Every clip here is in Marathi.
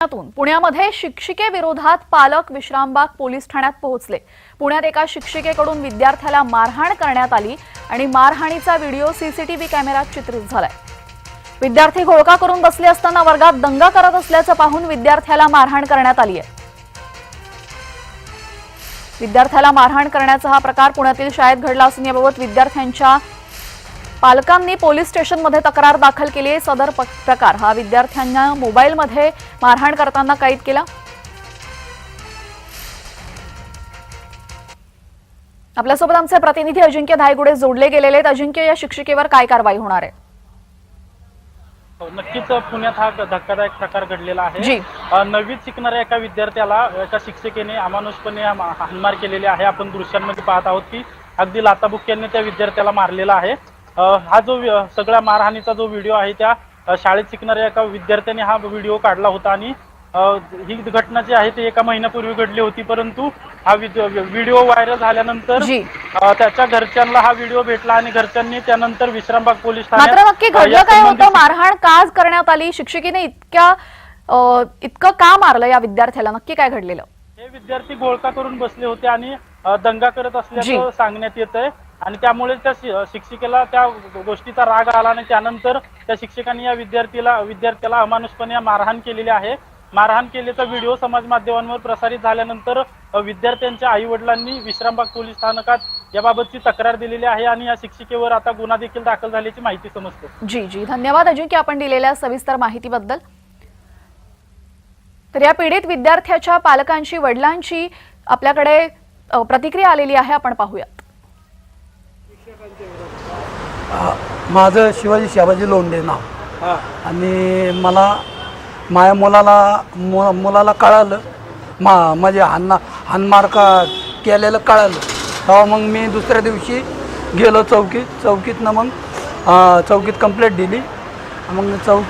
पुण्यामध्ये शिक्षिकेविरोधात पालक विश्रामबाग पोलीस ठाण्यात पोहोचले. पुण्यात एका शिक्षिकेकडून विद्यार्थ्याला मारहाण करण्यात आली आणि मारहाणीचा व्हिडिओ सीसीटीव्ही कॅमेऱ्यात चित्रित झालाय. विद्यार्थी घोळका करून बसले असताना वर्गात दंगा करत असल्याचं पाहून विद्यार्थ्याला मारहाण करण्यात आली आहे. विद्यार्थ्याला मारहाण करण्याचा हा प्रकार पुण्यातील शाळेत घडला असून याबाबत विद्यार्थ्यांच्या पालकांनी पोलीस स्टेशनमध्ये तक्रार दाखल केली आहे. सदर प्रकार. हा विद्यार्थ्यांना मोबाईलमध्ये मारहाण करताना कैद केला. आपल्यासोबत आमचे प्रतिनिधी अजिंक्य धायगुडे जोडले गेलेले आहेत. अजिंक्य या शिक्षिकेवर काय कारवाई होणार आहे? हो, नक्कीच पुण्यात हा धक्कादायक प्रकार घडलेला. आहे. नववीत शिकणाऱ्या एका विद्यार्थ्याला एका शिक्षिकेने अमानुषपणे हाणमार केलेली आहे. आपण दृश्यांमध्ये पाहत आहोत की अगदी लाताबुक्क्यांनी त्या विद्यार्थ्याला मारलेला आहे. हा जो सगळ्या मारहाणीचा जो व्हिडिओ आहे त्या शाळेत शिकणाऱ्या एका विद्यार्थ्याने हा व्हिडिओ काढला होता आणि ही घटना जी आहे ती एका महिन्यापूर्वी घडली होती परंतु हा व्हिडिओ व्हायरल झाल्यानंतर त्याच्या घरच्यांना हा व्हिडिओ भेटला आणि घरच्यांनी त्यानंतर विश्रामबाग पोलीस ठाण्यात मात्र नक्की अ, घडलं या काय होतं? मारहाण का करण्यात आली? शिक्षिकेने इतक्या इतकं का मारलं या विद्यार्थ्याला? नक्की काय घडलेलं? हे विद्यार्थी घोळका करून बसले होते आणि दंगा करत असल्याचं. सांगण्यात येत आहे आणि त्यामुळे त्या शिक्षिकेला त्या गोष्टीचा राग आला आणि त्यानंतर त्या शिक्षकांनी या विद्यार्थीला विद्यार्थ्याला अमानुषपणे मारहाण केलेली आहे. मारहाण केल्याचा व्हिडिओ समाज माध्यमांवर प्रसारित झाल्यानंतर विद्यार्थ्यांच्या आई वडिलांनी विश्रामबाग पोलीस स्थानकात याबाबतची तक्रार दिलेली आहे आणि या शिक्षिकेवर आता गुन्हा देखील दाखल झाल्याची माहिती समजते. जी जी. धन्यवाद अजिंक्य आपण दिलेल्या सविस्तर माहितीबद्दल. तर या पीडित विद्यार्थ्याच्या पालकांची वडिलांची आपल्याकडे प्रतिक्रिया आलेली आहे. आपण पाहूयात माझं शिवाजी शिवाजी लोंढे नाव. आणि मला माझ्या मुलाला मु मुलाला कळालं. मा म्हणजे हाणना हानमार का केलेलं कळालं. तेव्हा मग मी दुसऱ्या दिवशी गेलो चौकीत चौकीतनं मग चौकीत कंप्लेंट दिली. मग चौक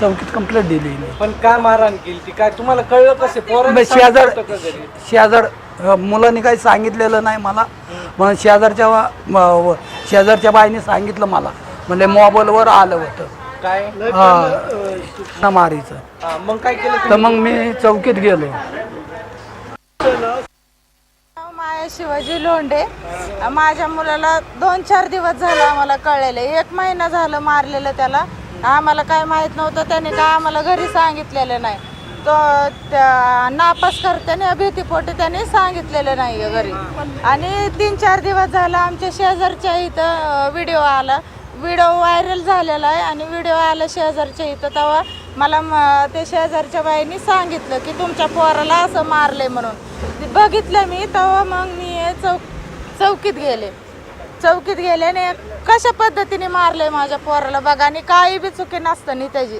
चौकीत कंप्लेंट दिली पण का मारहाण केली ती? काय तुम्हाला कळलं कसे? शेजार शेजार मुलांनी काही सांगितलेलं नाही मला. मग शेजारच्या शेजारच्या बाईने सांगितलं मला. म्हणजे मोबाईलवर आलं होतं. काय? हा मारीचं हा, मग काय केलं तर मग मी चौकीत गेलो. माया शिवाजी लोंढे. माझ्या मुलाला दोन चार दिवस झालं आम्हाला कळलेलं. एक महिना झालं मारलेलं त्याला. आम्हाला काय माहीत नव्हतं. त्याने काय आम्हाला घरी सांगितलेलं नाही. तो त्या- नापास करताना भीतीपोटी त्याने सांगितलेलं नाही घरी. आणि तीन चार दिवस झाला आमच्या शेजारच्या इथं व्हिडिओ आला. व्हिडिओ व्हायरल झालेला आहे आणि व्हिडिओ आला शेजारच्या इथं. तेव्हा मला म- ते शेजारच्या बाईंनी सांगितलं की तुमच्या पोराला असं मारले म्हणून. बघितलं मी तेव्हा मग मी चौक चौकीत गेले. चौकीत गेले आणि कशा पद्धतीने मारले माझ्या पोराला? बघा आणि काही बी चुकी नसताना त्याची.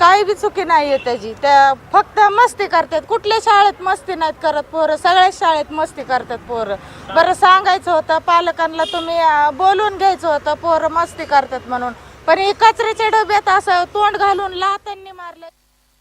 काही बी चुकी नाही आहे त्याची. त्या फक्त मस्ती करतात. कुठल्या शाळेत मस्ती नाहीत करत पोरं? सगळ्याच शाळेत मस्ती करतात पोरं. बरं सांगायचं होतं पालकांना तुम्ही अं, बोलून घ्यायचं होतं पोरं मस्ती करतात म्हणून. पण हे कचऱ्याच्या डब्यात असं तोंड घालून लातांनी मारलं.